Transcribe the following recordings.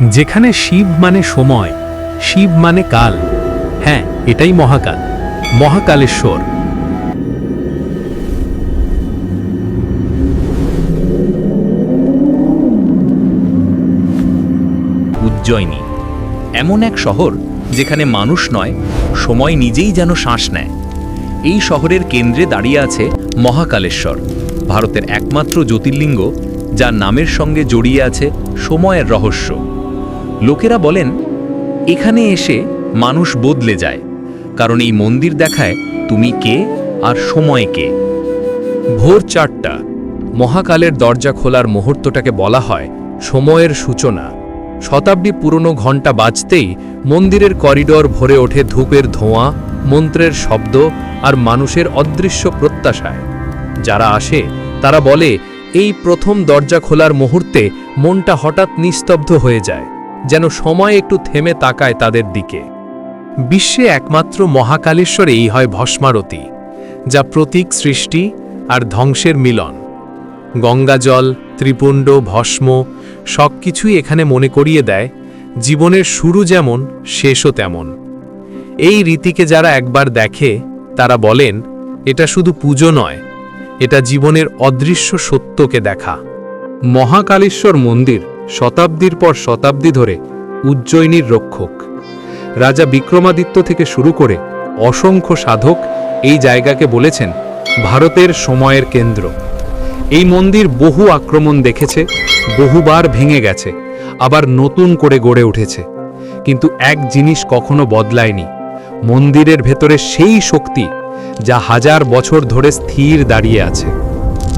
যেখানে শিব মানে সময়, শিব মানে কাল। হ্যাঁ এটাই মহাকাল, মহাকালেশ্বর। উজ্জয়িনী, এমন এক শহর যেখানে মানুষ নয়, সময় নিজেই যেন শ্বাস নেয়। এই শহরের কেন্দ্রে দাঁড়িয়ে আছে মহাকালেশ্বর, ভারতের একমাত্র জ্যোতির্লিঙ্গ, যার নামের সঙ্গে জড়িয়ে আছে সময়ের রহস্য। লোকেরা বলেন, এখানে এসে মানুষ বদলে যায়, কারণ এই মন্দির দেখায় তুমি কে আর সময় কে। ভোর চারটা, মহাকালের দরজা খোলার মুহূর্তটাকে বলা হয় সময়ের সূচনা। শতাব্দী পুরনো ঘণ্টা বাজতেই মন্দিরের করিডর ভরে ওঠে ধূপের ধোঁয়া, মন্ত্রের শব্দ আর মানুষের অদৃশ্য প্রত্যাশায়। যারা আসে, তারা বলে, এই প্রথম দরজা খোলার মুহূর্তে মনটা হঠাৎ নিস্তব্ধ হয়ে যায়। যেন সময় একটু থেমে তাকায় তাদের দিকে। বিশ্বে একমাত্র মহাকালেশ্বরেই হয় ভস্মারতি, যা প্রতীক সৃষ্টি আর ধ্বংসের মিলন। গঙ্গাজল ত্রিপুণ্ড, ভস্ম সব কিছুই এখানে মনে করিয়ে দেয়, জীবনের শুরু যেমন, শেষও তেমন। এই রীতিকে যারা একবার দেখে, তারা বলেন, এটা শুধু পুজো নয়, এটা জীবনের অদৃশ্য সত্যকে দেখা। মহাকালেশ্বর মন্দির শতাব্দীর পর শতাব্দী ধরে উজ্জয়িনীর রক্ষক। রাজা বিক্রমাদিত্য থেকে শুরু করে অসংখ্য সাধক এই জায়গাকে বলেছেন ভারতের সময়ের কেন্দ্র। এই মন্দির বহু আক্রমণ দেখেছে, বহুবার ভেঙে গেছে, আবার নতুন করে গড়ে উঠেছে। কিন্তু এক জিনিস কখনো বদলায়নি, মন্দিরের ভেতরে সেই শক্তি যা হাজার বছর ধরে স্থির দাঁড়িয়ে আছে।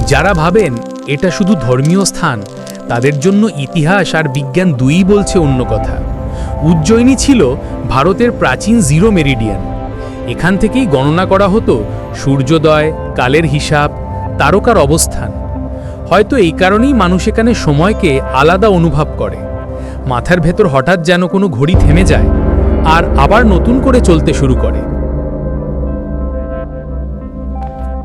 যারা ভাবেন এটা শুধু ধর্মীয় স্থান তাদের জন্য ইতিহাস আর বিজ্ঞান দুইই বলছে অন্য কথা। উজ্জয়িনী ছিল ভারতের প্রাচীন জিরো মেরিডিয়ান। এখান থেকেই গণনা করা হতো সূর্যোদয়, কালের হিসাব, তারকার অবস্থান। হয়তো এই কারণেই মানুষ এখানে সময়কে আলাদা অনুভব করে। মাথার ভেতর হঠাৎ যেন কোনো ঘড়ি থেমে যায় আর আবার নতুন করে চলতে শুরু করে।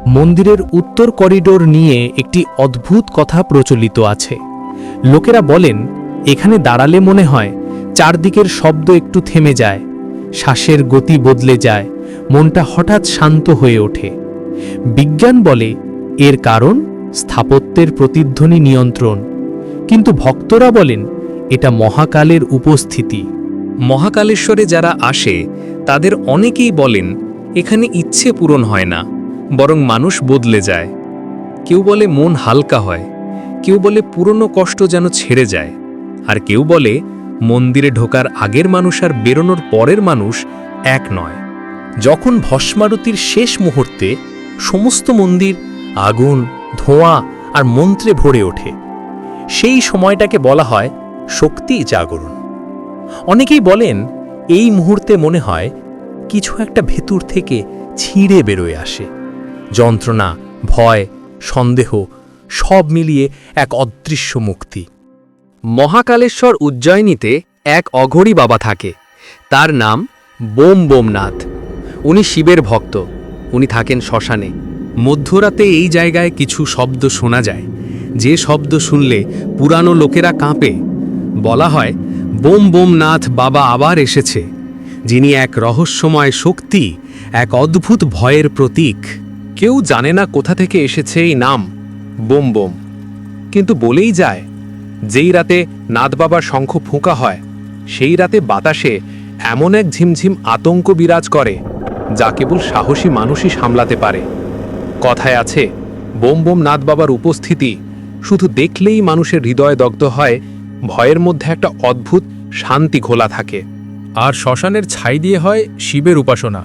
মন্দিরের উত্তর করিডোর নিয়ে একটি অদ্ভুত কথা প্রচলিত আছে। লোকেরা বলেন, এখানে দাঁড়ালে মনে হয় চারদিকের শব্দ একটু থেমে যায়, শ্বাসের গতি বদলে যায়, মনটা হঠাৎ শান্ত হয়ে ওঠে। বিজ্ঞান বলে, এর কারণ স্থাপত্যের প্রতিধ্বনি নিয়ন্ত্রণ। কিন্তু ভক্তরা বলেন, এটা মহাকালের উপস্থিতি। মহাকালেশ্বরে যারা আসে, তাদের অনেকেই বলেন, এখানে ইচ্ছে পূরণ হয় না, বরং মানুষ বদলে যায়। কেউ বলে, মন হালকা হয়। কেউ বলে পুরনো কষ্ট যেন ছেড়ে যায়। আর কেউ বলে মন্দিরে ঢোকার আগের মানুষ আর বেরোনোর পরের মানুষ এক নয়। যখন ভস্মারতির শেষ মুহূর্তে সমস্ত মন্দির, আগুন, ধোঁয়া আর মন্ত্রে ভরে ওঠে, সেই সময়টাকে বলা হয় শক্তি জাগরণ। অনেকেই বলেন এই মুহূর্তে মনে হয় কিছু একটা ভেতর থেকে ছিঁড়ে বেরোয় আসে। যন্ত্রণা, ভয়, সন্দেহ সব মিলিয়ে এক অদৃশ্য মুক্তি। মহাকালেশ্বর উজ্জয়িনীতে এক অঘরী বাবা থাকে। তার নাম বোম বোমনাথ। উনি শিবের ভক্ত। উনি থাকেন শ্মশানে। মধ্যরাতে এই জায়গায় কিছু শব্দ শোনা যায়। যে শব্দ শুনলে পুরানো লোকেরা কাঁপে। বলা হয়, বোম বোমনাথ বাবা আবার এসেছে, যিনি এক রহস্যময় শক্তি, এক অদ্ভুত ভয়ের প্রতীক। কেউ জানে না কোথা থেকে এসেছে এই নাম। বোম বোম। কিন্তু বলেই যায়, যেই রাতে নাথ বাবার শঙ্খ ফুঁকা হয়, সেই রাতে বাতাসে এমন এক ঝিমঝিম আতঙ্ক বিরাজ করে, যা কেবল সাহসী মানুষই সামলাতে পারে। কথায় আছে, বোম বোম নাথ বাবার উপস্থিতি শুধু দেখলেই মানুষের হৃদয় দগ্ধ হয়, ভয়ের মধ্যে একটা অদ্ভুত শান্তি ঘোলা থাকে। আর শ্মশানের ছাই দিয়ে হয় শিবের উপাসনা।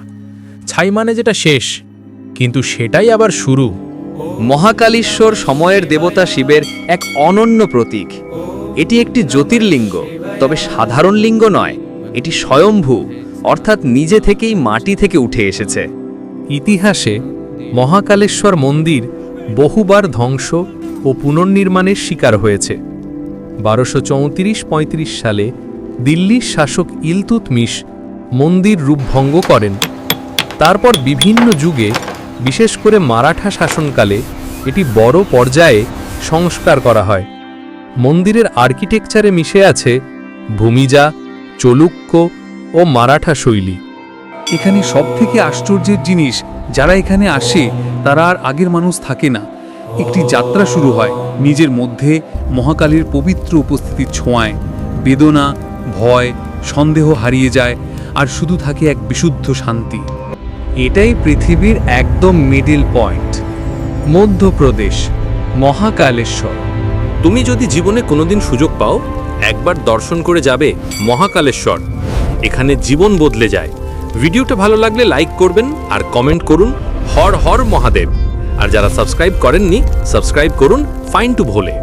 ছাই মানে যেটা শেষ, কিন্তু সেটাই আবার শুরু। মহাকালীশ্বর সময়ের দেবতা শিবের এক অনন্য প্রতীক। এটি একটি জ্যোতির্লিঙ্গ, তবে সাধারণ লিঙ্গ নয়, এটি স্বয়ম্ভূ, অর্থাৎ নিজে থেকেই মাটি থেকে উঠে এসেছে। ইতিহাসে মহাকালেশ্বর মন্দির বহুবার ধ্বংস ও পুনর্নির্মাণের শিকার হয়েছে। বারোশো চৌত্রিশ পঁয়ত্রিশ সালে দিল্লির শাসক ইলতুতমিশ মন্দির রূপভঙ্গ করেন। তারপর বিভিন্ন যুগে বিশেষ করে মারাঠা শাসনকালে এটি বড় পর্যায়ে সংস্কার করা হয়। মন্দিরের আর্কিটেকচারে মিশে আছে ভূমিজা, চলুক্য ও মারাঠা শৈলী। এখানে সব থেকে আশ্চর্যের জিনিস, যারা এখানে আসে, তারা আর আগের মানুষ থাকে না। একটি যাত্রা শুরু হয়, নিজের মধ্যে মহাকালীর পবিত্র উপস্থিতির ছোঁয়ায়। বেদনা, ভয়, সন্দেহ হারিয়ে যায়, আর শুধু থাকে এক বিশুদ্ধ শান্তি। এটাই পৃথিবীর একদম মিডিল পয়েন্ট মধ্যপ্রদেশ, মহাকালেশ্বর। তুমি যদি জীবনে কোনোদিন সুযোগ পাও, একবার দর্শন করে যাবে মহাকালেশ্বর। এখানে জীবন বদলে যায়। ভিডিওটা ভালো লাগলে লাইক করবেন আর কমেন্ট করুন হর হর মহাদেব। আর যারা সাবস্ক্রাইব করেননি সাবস্ক্রাইব করুন ফাইন টু ভোলে।